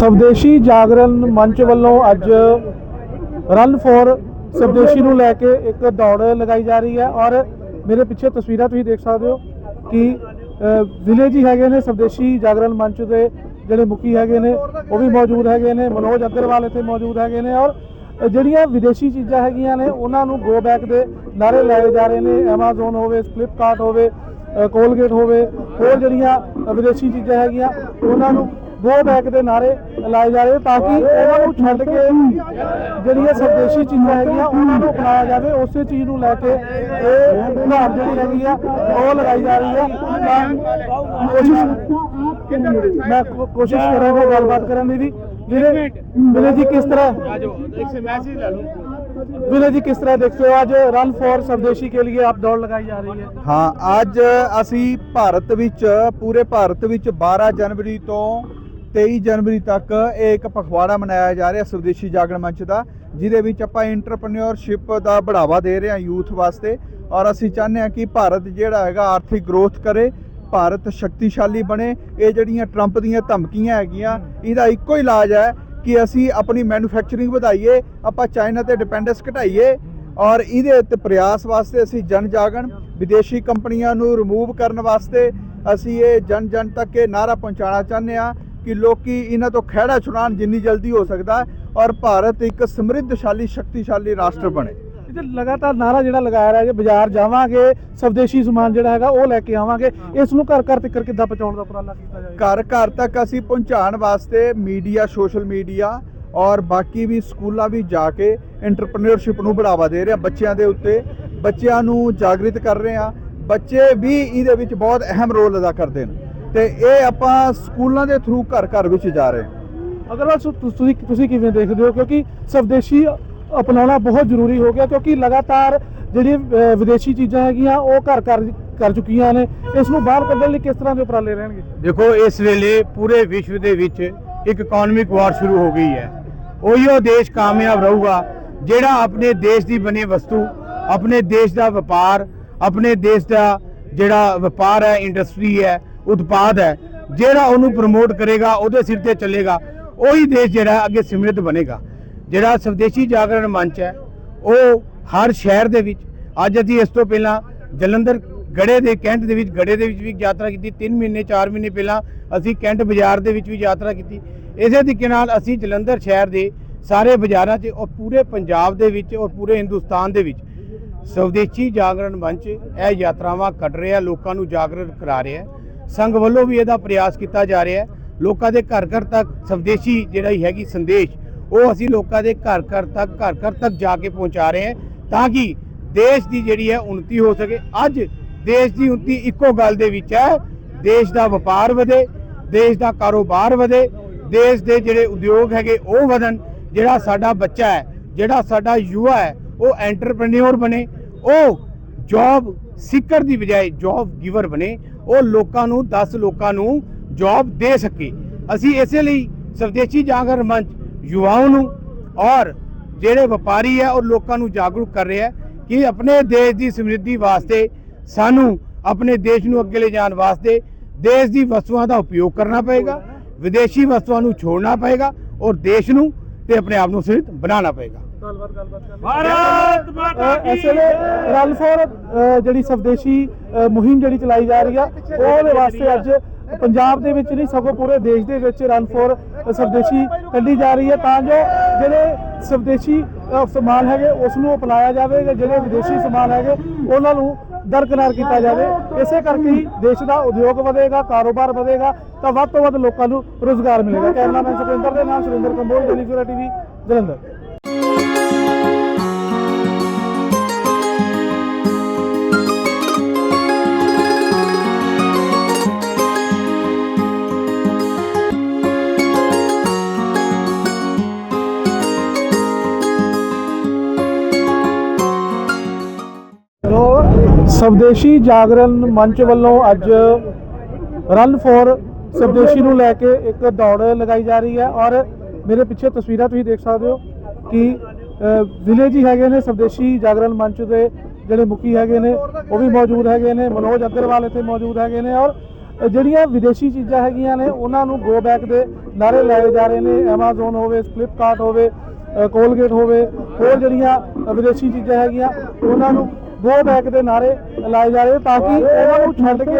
ਸਵਦੇਸ਼ੀ ਜਾਗਰਣ ਮੰਚ ਵੱਲੋਂ ਅੱਜ ਰਨ ਫੋਰ ਸਵਦੇਸ਼ੀ ਨੂੰ ਲੈ ਕੇ ਇੱਕ ਦੌੜ ਲਗਾਈ ਜਾ ਰਹੀ ਹੈ ਔਰ ਮੇਰੇ ਪਿੱਛੇ ਤਸਵੀਰਾਂ ਤੁਸੀਂ ਦੇਖ ਸਕਦੇ ਹੋ ਕਿ ਜ਼ਿਲ੍ਹੇ ਜੀ ਹੈਗੇ ਨੇ, ਸਵਦੇਸ਼ੀ ਜਾਗਰਣ ਮੰਚ ਦੇ ਜਿਹੜੇ ਮੁਖੀ ਹੈਗੇ ਨੇ, ਉਹ ਵੀ ਮੌਜੂਦ ਹੈਗੇ ਨੇ, ਮਨੋਜ ਅਗਰਵਾਲ ਇੱਥੇ ਮੌਜੂਦ ਹੈਗੇ ਨੇ ਔਰ ਜਿਹੜੀਆਂ ਵਿਦੇਸ਼ੀ ਚੀਜ਼ਾਂ ਹੈਗੀਆਂ ਨੇ, ਉਹਨਾਂ ਨੂੰ ਗੋ ਬੈਕ ਦੇ ਨਾਰੇ ਲਾਏ ਜਾ ਰਹੇ ਨੇ, Amazon ਹੋਵੇ ਫਲਿੱਪਕਾਰਟ ਹੋਵੇ ਕੋਲਗੇਟ ਹੋਵੇ, ਹੋਰ ਜਿਹੜੀਆਂ ਵਿਦੇਸ਼ੀ ਚੀਜ਼ਾਂ ਹੈਗੀਆਂ, ਉਹਨਾਂ ਨੂੰ ਗੋ ਬੈਕ ਦੇ ਨਾਰੇ ਲਾਏ ਜਾ ਰਹੇ ਤਾਂ ਕਿ ਉਹਨਾਂ ਨੂੰ ਛੱਡ ਕੇ ਜਿਹੜੀਆਂ ਸਵਦੇਸ਼ੀ ਚੀਜ਼ਾਂ ਹੈਗੀਆਂ ਉਹਨਾਂ ਨੂੰ ਅਪਣਾਇਆ ਜਾਵੇ ਉਸੇ ਚੀਜ਼ ਨੂੰ ਲੈ ਕੇ ਇਹ ਉਦਾਹਰਨ ਜਿਹੜੀ ਹੈਗੀ ਆ ਉਹ ਲਗਾਈ ਜਾ ਰਹੀ ਹੈ ਤਾਂ ਕੋਸ਼ਿਸ਼ ਮੈਂ ਕੋ- ਕੋਸ਼ਿਸ਼ ਕਰਾਂਗਾ ਗੱਲਬਾਤ ਕਰਨ ਦੀ ਵੀ ਵੀਰੇ ਵੀਰੇ ਜੀ ਕਿਸ ਤਰ੍ਹਾਂ ਵੀਰੇ ਜੀ किस तरह देखते हो आज रन फॉर स्वदेशी के लिए आप दौड़ लगाई जा रही है ਹਾਂ ਅੱਜ ਅਸੀਂ ਭਾਰਤ ਵਿੱਚ ਪੂਰੇ ਭਾਰਤ ਵਿੱਚ 12 ਜਨਵਰੀ ਤੋਂ 23 ਜਨਵਰੀ ਤੱਕ ਇਹ ਇੱਕ ਪਖਵਾੜਾ ਮਨਾਇਆ ਜਾ ਰਿਹਾ ਸਵਦੇਸ਼ੀ ਜਾਗਰਣ ਮੰਚ ਦਾ, ਜਿਹਦੇ ਵਿੱਚ ਆਪਾਂ ਇੰਟਰਪ੍ਰੀਨਿਓਰਸ਼ਿਪ ਦਾ ਬੜਾਵਾ ਦੇ ਰਹੇ ਹਾਂ ਯੂਥ ਵਾਸਤੇ ਔਰ ਅਸੀਂ ਚਾਹੁੰਦੇ ਹਾਂ ਕਿ ਭਾਰਤ ਜਿਹੜਾ ਹੈਗਾ ਆਰਥਿਕ ਗਰੋਥ ਕਰੇ, ਭਾਰਤ ਸ਼ਕਤੀਸ਼ਾਲੀ ਬਣੇ। ਇਹ ਜਿਹੜੀਆਂ ਟਰੰਪ ਦੀਆਂ ਧਮਕੀਆਂ ਹੈਗੀਆਂ, ਇਹਦਾ ਇੱਕੋ ਹੀ ਇਲਾਜ ਹੈ ਕਿ ਅਸੀਂ ਆਪਣੀ ਮੈਨੂਫੈਕਚਰਿੰਗ ਵਧਾਈਏ, ਆਪਾਂ ਚਾਈਨਾ ਤੇ ਡਿਪੈਂਡੈਂਸ ਘਟਾਈਏ ਔਰ ਇਹਦੇ ਉੱਤੇ ਪ੍ਰਯਾਸ ਵਾਸਤੇ ਅਸੀਂ ਜਨ ਜਾਗਣ ਵਿਦੇਸ਼ੀ ਕੰਪਨੀਆਂ ਨੂੰ ਰਿਮੂਵ ਕਰਨ ਵਾਸਤੇ ਅਸੀਂ ਇਹ ਜਨ ਜਨ ਤੱਕ ਇਹ ਨਾਰਾ ਪਹੁੰਚਾਉਣਾ ਚਾਹੁੰਦੇ ਹਾਂ। ਕਿ ਲੋਕੀ ਇਹਨਾਂ ਤੋਂ ਖਹਿੜਾ ਛੁਡਾਉਣ ਜਿੰਨੀ ਜਲਦੀ ਹੋ ਸਕਦਾ ਔਰ ਭਾਰਤ ਇੱਕ ਸਮਰਿੱਧਸ਼ਾਲੀ ਸ਼ਕਤੀਸ਼ਾਲੀ ਰਾਸ਼ਟਰ ਬਣੇ। ਇਹ ਤੇ ਲਗਾਤਾਰ ਨਾਰਾ ਜਿਹੜਾ ਲਗਾਇਆ ਰਿਹਾ ਜੇ ਬਾਜ਼ਾਰ ਜਾਵਾਂਗੇ ਸਵਦੇਸ਼ੀ ਸਮਾਨ ਜਿਹੜਾ ਹੈਗਾ ਉਹ ਲੈ ਕੇ ਆਵਾਂਗੇ ਇਸ ਨੂੰ ਘਰ ਘਰ ਤੱਕ ਕਿੱਦਾਂ ਪਹੁੰਚਾਉਣ ਦਾ ਉਪਰਾਲਾ ਕੀਤਾ ਜਾਏਗਾ? ਘਰ ਘਰ ਤੱਕ ਅਸੀਂ ਪਹੁੰਚਾਉਣ ਵਾਸਤੇ ਮੀਡੀਆ ਸੋਸ਼ਲ ਮੀਡੀਆ ਔਰ ਬਾਕੀ ਵੀ ਸਕੂਲਾਂ ਵੀ ਜਾ ਕੇ ਐਂਟਰਪ੍ਰੀਨਿਓਰਸ਼ਿਪ ਨੂੰ ਬੜਾਵਾ ਦੇ ਰਹੇ ਬੱਚਿਆਂ ਦੇ ਉੱਤੇ। ਬੱਚਿਆਂ ਨੂੰ ਜਾਗਰਿਤ ਕਰ ਰਹੇ ਹਾਂ। ਬੱਚੇ ਵੀ ਇਹਦੇ ਵਿੱਚ ਬਹੁਤ ਅਹਿਮ ਰੋਲ ਅਦਾ ਕਰਦੇ ਨੇ। ਤੇ ਇਹ ਆਪਾਂ ਸਕੂਲਾਂ ਦੇ ਥਰੂ ਘਰ ਘਰ ਵਿੱਚ ਜਾ ਰਹੇ ਹਾਂ। ਅਗਰਵਾਲ ਤੁਸੀਂ ਤੁਸੀਂ ਕਿਵੇਂ ਦੇਖਦੇ ਹੋ? ਕਿਉਂਕਿ ਸਵਦੇਸ਼ੀ ਅਪਣਾਉਣਾ ਬਹੁਤ ਜ਼ਰੂਰੀ ਹੋ ਗਿਆ, ਕਿਉਂਕਿ ਲਗਾਤਾਰ ਜਿਹੜੀ ਵਿਦੇਸ਼ੀ ਚੀਜ਼ਾਂ ਹੈਗੀਆਂ, ਉਹ ਘਰ ਘਰ ਕਰ ਚੁੱਕੀਆਂ ਨੇ। ਇਸ ਨੂੰ ਬਾਹਰ ਕੱਢਣ ਲਈ ਕਿਸ ਤਰ੍ਹਾਂ ਦੇ ਉਪਰਾਲੇ ਰਹਿਣਗੇ? ਦੇਖੋ, ਇਸ ਵੇਲੇ ਪੂਰੇ ਵਿਸ਼ਵ ਦੇ ਵਿੱਚ ਇੱਕ ਇਕਨੋਮਿਕ ਵਾਰ ਸ਼ੁਰੂ ਹੋ ਗਈ ਹੈ। ਉਹੀ ਉਹ ਦੇਸ਼ ਕਾਮਯਾਬ ਰਹੂਗਾ, ਜਿਹੜਾ ਆਪਣੇ ਦੇਸ਼ ਦੀ ਬਣੀ ਵਸਤੂ, ਆਪਣੇ ਦੇਸ਼ ਦਾ ਵਪਾਰ, ਆਪਣੇ ਦੇਸ਼ ਦਾ ਜਿਹੜਾ ਵਪਾਰ ਹੈ ਇੰਡਸਟਰੀ ਹੈ ਉਤਪਾਦ ਹੈ, ਜਿਹੜਾ ਉਹਨੂੰ ਪ੍ਰਮੋਟ ਕਰੇਗਾ, ਉਹਦੇ ਸਿਰ ਤੇ ਚੱਲੇਗਾ, ਉਹੀ ਦੇਸ਼ ਜਿਹੜਾ ਅੱਗੇ ਸਮਰਿੱਧ ਬਣੇਗਾ। ਜਿਹੜਾ ਸਵਦੇਸ਼ੀ ਜਾਗਰਣ ਮੰਚ ਹੈ, ਉਹ ਹਰ ਸ਼ਹਿਰ ਦੇ ਵਿੱਚ, ਅੱਜ ਅਸੀਂ ਇਸ ਤੋਂ ਪਹਿਲਾਂ ਜਲੰਧਰ ਗੜੇ ਦੇ ਕੈਂਟ ਦੇ ਵਿੱਚ ਗੜੇ ਦੇ ਵਿੱਚ ਵੀ ਯਾਤਰਾ ਕੀਤੀ 3 ਮਹੀਨੇ 4 ਮਹੀਨੇ ਪਹਿਲਾਂ ਅਸੀਂ ਕੈਂਟ ਬਾਜ਼ਾਰ ਦੇ ਵਿੱਚ ਵੀ ਯਾਤਰਾ ਕੀਤੀ। ਇਸੇ ਤਰੀਕੇ ਨਾਲ ਅਸੀਂ ਜਲੰਧਰ ਸ਼ਹਿਰ ਦੇ ਸਾਰੇ ਬਾਜ਼ਾਰਾਂ 'ਚ ਔਰ ਪੂਰੇ ਪੰਜਾਬ ਦੇ ਵਿੱਚ ਔਰ ਪੂਰੇ ਹਿੰਦੁਸਤਾਨ ਦੇ ਵਿੱਚ ਸਵਦੇਸ਼ੀ ਜਾਗਰਣ ਮੰਚ ਇਹ ਯਾਤਰਾਵਾਂ ਕੱਢ ਰਿਹਾ, ਲੋਕਾਂ ਨੂੰ ਜਾਗਰਣ ਕਰਾ ਰਿਹਾ ਸੰਘ ਵੱਲੋਂ ਵੀ ਇਹਦਾ ਪ੍ਰਯਾਸ ਕੀਤਾ ਜਾ ਰਿਹਾ ਹੈ। ਲੋਕਾਂ ਦੇ ਘਰ ਘਰ ਤੱਕ ਸਵਦੇਸ਼ੀ ਜਿਹੜਾ ਹੀ ਹੈਗੀ ਸੰਦੇਸ਼, ਉਹ ਅਸੀਂ ਲੋਕਾਂ ਦੇ ਘਰ ਘਰ ਤੱਕ, ਘਰ ਘਰ ਤੱਕ ਜਾ ਕੇ ਪਹੁੰਚਾ ਰਹੇ ਹਾਂ ਤਾਂ ਕਿ ਦੇਸ਼ ਦੀ ਜਿਹੜੀ ਹੈ ਉન્નਤੀ ਹੋ ਸਕੇ। ਅੱਜ ਦੇਸ਼ ਦੀ ਉન્નਤੀ ਇੱਕੋ ਗੱਲ ਦੇ ਵਿੱਚ ਹੈ, ਦੇਸ਼ ਦਾ ਵਪਾਰ ਵਧੇ, ਦੇਸ਼ ਦਾ ਕਾਰੋਬਾਰ ਵਧੇ, ਦੇਸ਼ ਦੇ ਜਿਹੜੇ ਉਦਯੋਗ ਹੈਗੇ ਉਹ ਵਧਣ, ਜਿਹੜਾ ਸਾਡਾ ਬੱਚਾ ਹੈ, ਜਿਹੜਾ ਸਾਡਾ ਯੁਵਾ ਹੈ, ਉਹ ਐਂਟਰਪ੍ਰੈਨਿਓਰ ਬਣੇ, ਉਹ ਜੌਬ ਸਿੱਕਰ ਦੀ ਬਜਾਏ ਜੌਬ ਗਿਵਰ ਬਣੇ ਉਹ ਲੋਕਾਂ ਨੂੰ 10 ਲੋਕਾਂ ਨੂੰ ਜੌਬ ਦੇ ਸਕੇ। ਅਸੀਂ ਇਸੇ ਲਈ ਸਵਦੇਸ਼ੀ ਜਾਗਰ ਮੰਚ ਯੁਵਾओं ਨੂੰ ਔਰ ਜਿਹੜੇ ਵਪਾਰੀ ਹੈ, ਉਹ ਲੋਕਾਂ ਨੂੰ ਜਾਗਰੂਕ ਕਰ ਰਿਹਾ ਹੈ ਕਿ ਆਪਣੇ ਦੇਸ਼ ਦੀ ਸਮਰਿੱਧੀ ਵਾਸਤੇ ਸਾਨੂੰ ਆਪਣੇ ਦੇਸ਼ ਨੂੰ ਅੱਗੇ ਲੈ ਜਾਣ ਵਾਸਤੇ ਦੇਸ਼ ਦੀ ਵਸਤੂਆਂ ਦਾ ਉਪਯੋਗ ਕਰਨਾ ਪਏਗਾ, ਵਿਦੇਸ਼ੀ ਵਸਤੂਆਂ ਨੂੰ ਛੋੜਨਾ ਪਏਗਾ ਔਰ ਦੇਸ਼ ਨੂੰ ਤੇ ਆਪਣੇ ਆਪ ਨੂੰ ਸਮਰਿੱਧ ਬਣਾਉਣਾ ਪਏਗਾ। ਗੱਲਬਾਤ ਗੱਲਬਾਤ ਕਰ ਭਾਰਤ ਮਾਤਾ ਕੀ ਇਸ ਵੇਲੇ ਰਨ ਫॉर ਜਿਹੜੀ ਸਵਦੇਸ਼ੀ ਮੁਹਿੰਮ ਜਿਹੜੀ ਚਲਾਈ ਜਾ ਰਹੀ ਆ ਉਹਦੇ ਵਾਸਤੇ ਅੱਜ ਪੰਜਾਬ ਦੇ ਵਿੱਚ ਨਹੀਂ ਸਗੋਂ ਪੂਰੇ ਦੇਸ਼ ਦੇ ਵਿੱਚ ਰਨ ਫॉर ਸਵਦੇਸ਼ੀ ਕੱਢੀ ਜਾ ਰਹੀ ਹੈ ਤਾਂ ਜੋ ਜਿਹੜੇ ਸਵਦੇਸ਼ੀ ਸਮਾਨ ਹੈਗੇ ਉਸ ਨੂੰ ਅਪਣਾਇਆ ਜਾਵੇ ਤੇ ਜਿਹੜੇ ਵਿਦੇਸ਼ੀ ਸਮਾਨ ਹੈਗੇ ਉਹਨਾਂ ਨੂੰ ਦਰਕਨਾਰ ਕੀਤਾ ਜਾਵੇ। ਇਸੇ ਕਰਕੇ ਹੀ ਦੇਸ਼ ਦਾ ਉਦਯੋਗ ਵਧੇਗਾ ਕਾਰੋਬਾਰ ਵਧੇਗਾ ਤਾਂ ਵੱਧ ਤੋਂ ਵੱਧ ਲੋਕਾਂ ਨੂੰ ਰੋਜ਼ਗਾਰ ਮਿਲੇਗਾ। ਕੈਮਰਾਮੈਨ ਸੁਰਿੰਦਰ ਦੇ ਨਾਮ ਸੁਰਿੰਦਰ ਕੰਬੋਜ ਡੇਲੀ ਸਵੇਰਾ ਟੀਵੀ ਜਲੰਧਰ। ਸਵਦੇਸ਼ੀ ਜਾਗਰਣ ਮੰਚ ਵੱਲੋਂ ਅੱਜ ਰਨ ਫੋਰ ਸਵਦੇਸ਼ੀ ਨੂੰ ਲੈ ਕੇ ਇੱਕ ਦੌੜ ਲਗਾਈ ਜਾ ਰਹੀ ਹੈ ਔਰ ਮੇਰੇ ਪਿੱਛੇ ਤਸਵੀਰਾਂ ਤੁਸੀਂ ਦੇਖ ਸਕਦੇ ਹੋ ਕਿ ਜ਼ਿਲ੍ਹੇ ਜੀ ਹੈਗੇ ਨੇ, ਸਵਦੇਸ਼ੀ ਜਾਗਰਣ ਮੰਚ ਦੇ ਜਿਹੜੇ ਮੁਖੀ ਹੈਗੇ ਨੇ, ਉਹ ਵੀ ਮੌਜੂਦ ਹੈਗੇ ਨੇ, ਮਨੋਜ ਅਗਰਵਾਲ ਇੱਥੇ ਮੌਜੂਦ ਹੈਗੇ ਨੇ ਔਰ ਜਿਹੜੀਆਂ ਵਿਦੇਸ਼ੀ ਚੀਜ਼ਾਂ ਹੈਗੀਆਂ ਨੇ, ਉਹਨਾਂ ਨੂੰ ਗੋ ਬੈਕ ਦੇ ਨਾਰੇ ਲਾਏ ਜਾ ਰਹੇ ਨੇ, Amazon ਹੋਵੇ ਫਲਿੱਪਕਾਰਟ ਹੋਵੇ ਕੋਲਗੇਟ ਹੋਵੇ, ਹੋਰ ਜਿਹੜੀਆਂ ਵਿਦੇਸ਼ੀ ਚੀਜ਼ਾਂ ਹੈਗੀਆਂ, ਉਹਨਾਂ ਨੂੰ ਗੋ ਬੈਕ ਦੇ ਨਾਰੇ ਲਾਏ ਜਾ ਰਹੇ ਤਾਂ ਕਿ ਉਹਨਾਂ ਨੂੰ ਛੱਡ ਕੇ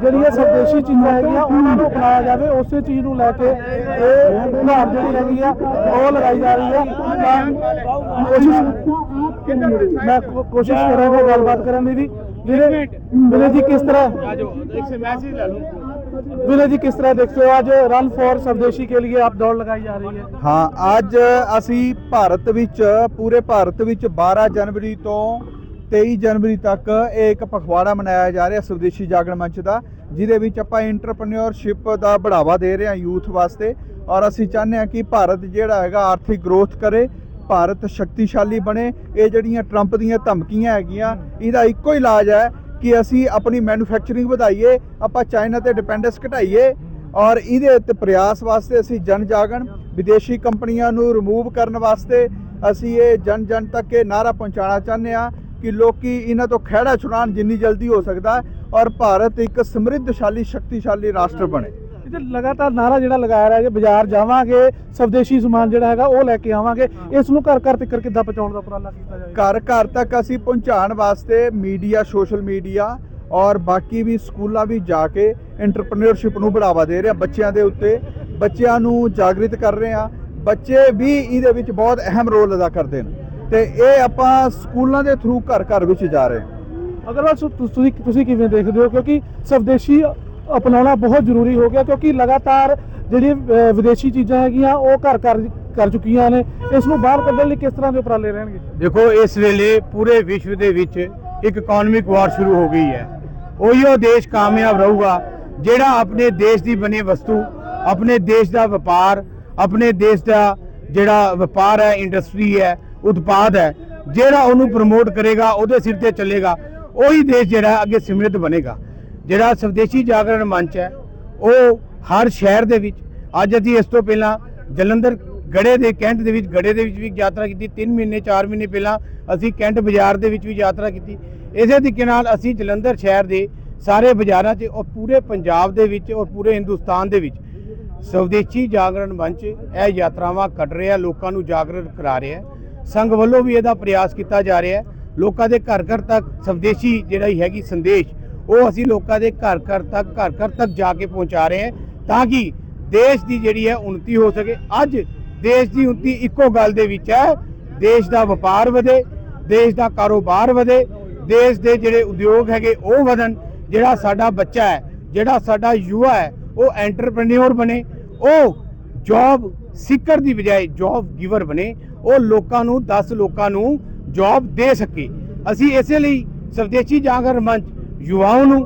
ਜਿਹੜੀਆਂ ਸਵਦੇਸ਼ੀ ਚੀਜ਼ਾਂ ਹੈਗੀਆਂ ਉਹਨਾਂ ਨੂੰ ਅਪਣਾਇਆ ਜਾਵੇ ਉਸੇ ਚੀਜ਼ ਨੂੰ ਲੈ ਕੇ ਇਹ ਉਦਾਹਰਨ ਜਿਹੜੀ ਹੈਗੀ ਆ ਉਹ ਲਗਾਈ ਜਾ ਰਹੀ ਹੈ ਤਾਂ ਕੋਸ਼ਿਸ਼ ਮੈਂ ਕੋ- ਕੋਸ਼ਿਸ਼ ਕਰਾਂਗਾ ਗੱਲਬਾਤ ਕਰਨ ਦੀ ਵੀ ਵੀਰੇ ਵੀਰੇ ਜੀ ਕਿਸ ਤਰ੍ਹਾਂ ਵੀਰੇ ਜੀ किस तरह देखते हो आज रन फॉर स्वदेशी के लिए आप दौड़ लगाई जा रही है ਹਾਂ ਅੱਜ ਅਸੀਂ ਭਾਰਤ ਵਿੱਚ ਪੂਰੇ ਭਾਰਤ ਵਿੱਚ 12 ਜਨਵਰੀ ਤੋਂ 23 ਜਨਵਰੀ ਤੱਕ ਇਹ ਇੱਕ ਪਖਵਾੜਾ ਮਨਾਇਆ ਜਾ ਰਿਹਾ ਸਵਦੇਸ਼ੀ ਜਾਗਰਣ ਮੰਚ ਦਾ, ਜਿਹਦੇ ਵਿੱਚ ਆਪਾਂ ਇੰਟਰਪ੍ਰੀਨਿਓਰਸ਼ਿਪ ਦਾ ਬੜਾਵਾ ਦੇ ਰਹੇ ਹਾਂ ਯੂਥ ਵਾਸਤੇ ਔਰ ਅਸੀਂ ਚਾਹੁੰਦੇ ਹਾਂ ਕਿ ਭਾਰਤ ਜਿਹੜਾ ਹੈਗਾ ਆਰਥਿਕ ਗਰੋਥ ਕਰੇ, ਭਾਰਤ ਸ਼ਕਤੀਸ਼ਾਲੀ ਬਣੇ। ਇਹ ਜਿਹੜੀਆਂ ਟਰੰਪ ਦੀਆਂ ਧਮਕੀਆਂ ਹੈਗੀਆਂ, ਇਹਦਾ ਇੱਕੋ ਹੀ ਇਲਾਜ ਹੈ ਕਿ ਅਸੀਂ ਆਪਣੀ ਮੈਨੂਫੈਕਚਰਿੰਗ ਵਧਾਈਏ, ਆਪਾਂ ਚਾਈਨਾ ਤੇ ਡਿਪੈਂਡੈਂਸ ਘਟਾਈਏ ਔਰ ਇਹਦੇ ਉੱਤੇ ਪ੍ਰਯਾਸ ਵਾਸਤੇ ਅਸੀਂ ਜਨ ਜਾਗਣ, ਵਿਦੇਸ਼ੀ ਕੰਪਨੀਆਂ ਨੂੰ ਰਿਮੂਵ ਕਰਨ ਵਾਸਤੇ ਅਸੀਂ ਇਹ ਜਨ ਜਨ ਤੱਕ ਇਹ ਨਾਰਾ ਪਹੁੰਚਾਉਣਾ ਚਾਹੁੰਦੇ ਆ ਕਿ ਲੋਕੀ ਇਹਨਾਂ ਤੋਂ ਖਹਿੜਾ ਛੁਡਾਉਣ ਜਿੰਨੀ ਜਲਦੀ ਹੋ ਸਕਦਾ ਔਰ ਭਾਰਤ ਇੱਕ ਸਮਰਿੱਧਸ਼ਾਲੀ ਸ਼ਕਤੀਸ਼ਾਲੀ ਰਾਸ਼ਟਰ ਬਣੇ। ਇਹ ਤੇ ਲਗਾਤਾਰ ਨਾਰਾ ਜਿਹੜਾ ਲਗਾਇਆ ਰਿਹਾ ਕਿ ਬਾਜ਼ਾਰ ਜਾਵਾਂਗੇ ਸਵਦੇਸ਼ੀ ਸਮਾਨ ਜਿਹੜਾ ਹੈਗਾ ਉਹ ਲੈ ਕੇ ਆਵਾਂਗੇ। ਇਸ ਨੂੰ ਘਰ ਘਰ ਤੱਕ ਕਿੱਦਾਂ ਪਹੁੰਚਾਉਣ ਦਾ ਉਪਰਾਲਾ ਕੀਤਾ ਜਾਏਗਾ? ਘਰ ਘਰ ਤੱਕ ਅਸੀਂ ਪਹੁੰਚਾਉਣ ਵਾਸਤੇ ਮੀਡੀਆ ਸੋਸ਼ਲ ਮੀਡੀਆ ਔਰ ਬਾਕੀ ਵੀ ਸਕੂਲਾਂ ਵੀ ਜਾ ਕੇ ਐਂਟਰਪ੍ਰੀਨਿਓਰਸ਼ਿਪ ਨੂੰ ਬੜਾਵਾ ਦੇ ਰਹੇ ਬੱਚਿਆਂ ਦੇ ਉੱਤੇ। ਬੱਚਿਆਂ ਨੂੰ ਜਾਗਰਿਤ ਕਰ ਰਹੇ ਹਾਂ। ਬੱਚੇ ਵੀ ਇਹਦੇ ਵਿੱਚ ਬਹੁਤ ਅਹਿਮ ਰੋਲ ਅਦਾ ਕਰਦੇ ਨੇ। ਤੇ ਇਹ ਆਪਾਂ ਸਕੂਲਾਂ ਦੇ ਥਰੂ ਘਰ ਘਰ ਵਿੱਚ ਜਾ ਰਹੇ ਹਾਂ। ਅਗਰਵਾਲ ਤੁਸੀਂ ਤੁਸੀਂ ਕਿਵੇਂ ਦੇਖਦੇ ਹੋ? ਕਿਉਂਕਿ ਸਵਦੇਸ਼ੀ ਅਪਣਾਉਣਾ ਬਹੁਤ ਜ਼ਰੂਰੀ ਹੋ ਗਿਆ, ਕਿਉਂਕਿ ਲਗਾਤਾਰ ਜਿਹੜੀ ਵਿਦੇਸ਼ੀ ਚੀਜ਼ਾਂ ਹੈਗੀਆਂ, ਉਹ ਘਰ ਘਰ ਕਰ ਚੁੱਕੀਆਂ ਨੇ। ਇਸ ਨੂੰ ਬਾਹਰ ਕੱਢਣ ਲਈ ਕਿਸ ਤਰ੍ਹਾਂ ਦੇ ਉਪਰਾਲੇ ਰਹਿਣਗੇ? ਦੇਖੋ, ਇਸ ਵੇਲੇ ਪੂਰੇ ਵਿਸ਼ਵ ਦੇ ਵਿੱਚ ਇੱਕ ਇਕਨੋਮਿਕ ਵਾਰ ਸ਼ੁਰੂ ਹੋ ਗਈ ਹੈ। ਉਹੀ ਉਹ ਦੇਸ਼ ਕਾਮਯਾਬ ਰਹੂਗਾ, ਜਿਹੜਾ ਆਪਣੇ ਦੇਸ਼ ਦੀ ਬਣੀ ਵਸਤੂ, ਆਪਣੇ ਦੇਸ਼ ਦਾ ਵਪਾਰ, ਆਪਣੇ ਦੇਸ਼ ਦਾ ਜਿਹੜਾ ਵਪਾਰ ਹੈ ਇੰਡਸਟਰੀ ਹੈ ਉਤਪਾਦ ਹੈ, ਜਿਹੜਾ ਉਹਨੂੰ ਪ੍ਰਮੋਟ ਕਰੇਗਾ, ਉਹਦੇ ਸਿਰ ਤੇ ਚੱਲੇਗਾ, ਉਹੀ ਦੇਸ਼ ਜਿਹੜਾ ਅੱਗੇ ਸਮਰਿੱਧ ਬਣੇਗਾ। ਜਿਹੜਾ ਸਵਦੇਸ਼ੀ ਜਾਗਰਣ ਮੰਚ ਹੈ, ਉਹ ਹਰ ਸ਼ਹਿਰ ਦੇ ਵਿੱਚ, ਅੱਜ ਅਸੀਂ ਇਸ ਤੋਂ ਪਹਿਲਾਂ ਜਲੰਧਰ ਗੜੇ ਦੇ ਕੈਂਟ ਦੇ ਵਿੱਚ ਗੜੇ ਦੇ ਵਿੱਚ ਵੀ ਯਾਤਰਾ ਕੀਤੀ 3 ਮਹੀਨੇ 4 ਮਹੀਨੇ ਪਹਿਲਾਂ ਅਸੀਂ ਕੈਂਟ ਬਾਜ਼ਾਰ ਦੇ ਵਿੱਚ ਵੀ ਯਾਤਰਾ ਕੀਤੀ। ਇਸੇ ਤਰੀਕੇ ਨਾਲ ਅਸੀਂ ਜਲੰਧਰ ਸ਼ਹਿਰ ਦੇ ਸਾਰੇ ਬਾਜ਼ਾਰਾਂ 'ਚ ਔਰ ਪੂਰੇ ਪੰਜਾਬ ਦੇ ਵਿੱਚ ਔਰ ਪੂਰੇ ਹਿੰਦੁਸਤਾਨ ਦੇ ਵਿੱਚ ਸਵਦੇਸ਼ੀ ਜਾਗਰਣ ਮੰਚ ਇਹ ਯਾਤਰਾਵਾਂ ਕੱਢ ਰਿਹਾ, ਲੋਕਾਂ ਨੂੰ ਜਾਗਰਣ ਕਰਾ ਰਿਹਾ ਸੰਘ ਵੱਲੋਂ ਵੀ ਇਹਦਾ ਪ੍ਰਯਾਸ ਕੀਤਾ ਜਾ ਰਿਹਾ ਹੈ। ਲੋਕਾਂ ਦੇ ਘਰ ਘਰ ਤੱਕ ਸਵਦੇਸ਼ੀ ਜਿਹੜਾ ਹੀ ਹੈਗੀ ਸੰਦੇਸ਼, ਉਹ ਅਸੀਂ ਲੋਕਾਂ ਦੇ ਘਰ ਘਰ ਤੱਕ, ਘਰ ਘਰ ਤੱਕ ਜਾ ਕੇ ਪਹੁੰਚਾ ਰਹੇ ਹਾਂ ਤਾਂ ਕਿ ਦੇਸ਼ ਦੀ ਜਿਹੜੀ ਹੈ ਉન્નਤੀ ਹੋ ਸਕੇ। ਅੱਜ ਦੇਸ਼ ਦੀ ਉન્નਤੀ ਇੱਕੋ ਗੱਲ ਦੇ ਵਿੱਚ ਹੈ, ਦੇਸ਼ ਦਾ ਵਪਾਰ ਵਧੇ, ਦੇਸ਼ ਦਾ ਕਾਰੋਬਾਰ ਵਧੇ, ਦੇਸ਼ ਦੇ ਜਿਹੜੇ ਉਦਯੋਗ ਹੈਗੇ ਉਹ ਵਧਣ, ਜਿਹੜਾ ਸਾਡਾ ਬੱਚਾ ਹੈ, ਜਿਹੜਾ ਸਾਡਾ ਯੁਵਾ ਹੈ, ਉਹ ਐਂਟਰਪ੍ਰੈਨਿਓਰ ਬਣੇ, ਉਹ ਜੋਬ ਸਿੱਕਰ ਦੀ ਬਜਾਏ ਜੌਬ ਗਿਵਰ ਬਣੇ, ਉਹ ਲੋਕਾਂ ਨੂੰ 10 ਲੋਕਾਂ ਨੂੰ ਜੌਬ ਦੇ ਸਕੇ। ਅਸੀਂ ਇਸੇ ਲਈ ਸਵਦੇਸ਼ੀ ਜਾਗਰ ਮੰਚ ਯੁਵਾओं ਨੂੰ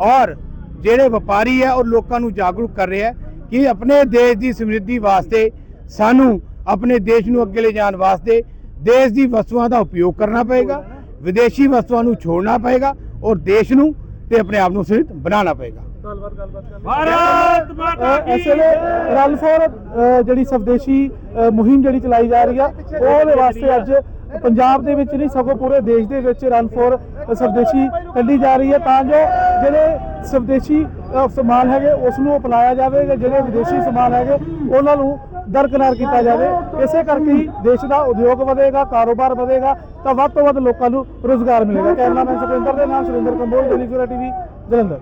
ਔਰ ਜਿਹੜੇ ਵਪਾਰੀ ਹੈ, ਉਹ ਲੋਕਾਂ ਨੂੰ ਜਾਗਰੂਕ ਕਰ ਰਿਹਾ ਹੈ ਕਿ ਆਪਣੇ ਦੇਸ਼ ਦੀ ਸਮਰਿੱਧੀ ਵਾਸਤੇ ਸਾਨੂੰ ਆਪਣੇ ਦੇਸ਼ ਨੂੰ ਅੱਗੇ ਲੈ ਜਾਣ ਵਾਸਤੇ ਦੇਸ਼ ਦੀ ਵਸਤੂਆਂ ਦਾ ਉਪਯੋਗ ਕਰਨਾ ਪਏਗਾ, ਵਿਦੇਸ਼ੀ ਵਸਤੂਆਂ ਨੂੰ ਛੋੜਨਾ ਪਏਗਾ ਔਰ ਦੇਸ਼ ਨੂੰ ਤੇ ਆਪਣੇ ਆਪ ਨੂੰ ਸਮਰਿੱਧ ਬਣਾਉਣਾ ਪਏਗਾ। ਗੱਲਬਾਤ ਗੱਲਬਾਤ ਕਰ ਭਾਰਤ ਮਾਤਾ ਕੀ ਇਸ ਵੇਲੇ ਰਨ ਫੋਰ ਜਿਹੜੀ ਸਵਦੇਸ਼ੀ ਮੁਹਿੰਮ ਜਿਹੜੀ ਚਲਾਈ ਜਾ ਰਹੀ ਆ ਉਹਦੇ ਵਾਸਤੇ ਅੱਜ ਪੰਜਾਬ ਦੇ ਵਿੱਚ ਨਹੀਂ ਸਗੋਂ ਪੂਰੇ ਦੇਸ਼ ਦੇ ਵਿੱਚ ਰਨ ਫੋਰ ਸਵਦੇਸ਼ੀ ਕੱਢੀ ਜਾ ਰਹੀ ਹੈ ਤਾਂ ਜੋ ਜਿਹੜੇ ਸਵਦੇਸ਼ੀ ਸਮਾਨ ਹੈਗੇ ਉਸ ਨੂੰ ਅਪਣਾਇਆ ਜਾਵੇ ਤੇ ਜਿਹੜੇ ਵਿਦੇਸ਼ੀ ਸਮਾਨ ਹੈਗੇ ਉਹਨਾਂ ਨੂੰ ਦਰਕਨਾਰ ਕੀਤਾ ਜਾਵੇ। ਇਸੇ ਕਰਕੇ ਹੀ ਦੇਸ਼ ਦਾ ਉਦਯੋਗ ਵਧੇਗਾ ਕਾਰੋਬਾਰ ਵਧੇਗਾ ਤਾਂ ਵੱਧ ਤੋਂ ਵੱਧ ਲੋਕਾਂ ਨੂੰ ਰੋਜ਼ਗਾਰ ਮਿਲੇਗਾ। ਕੈਮਰਾਮੈਨ ਸੁਖਿੰਦਰ ਦੇ ਨਾਲ ਸੁਰਿੰਦਰ ਕੰਬੋਜ ਡੇਲੀ ਟੀਵੀ ਜਲੰਧਰ।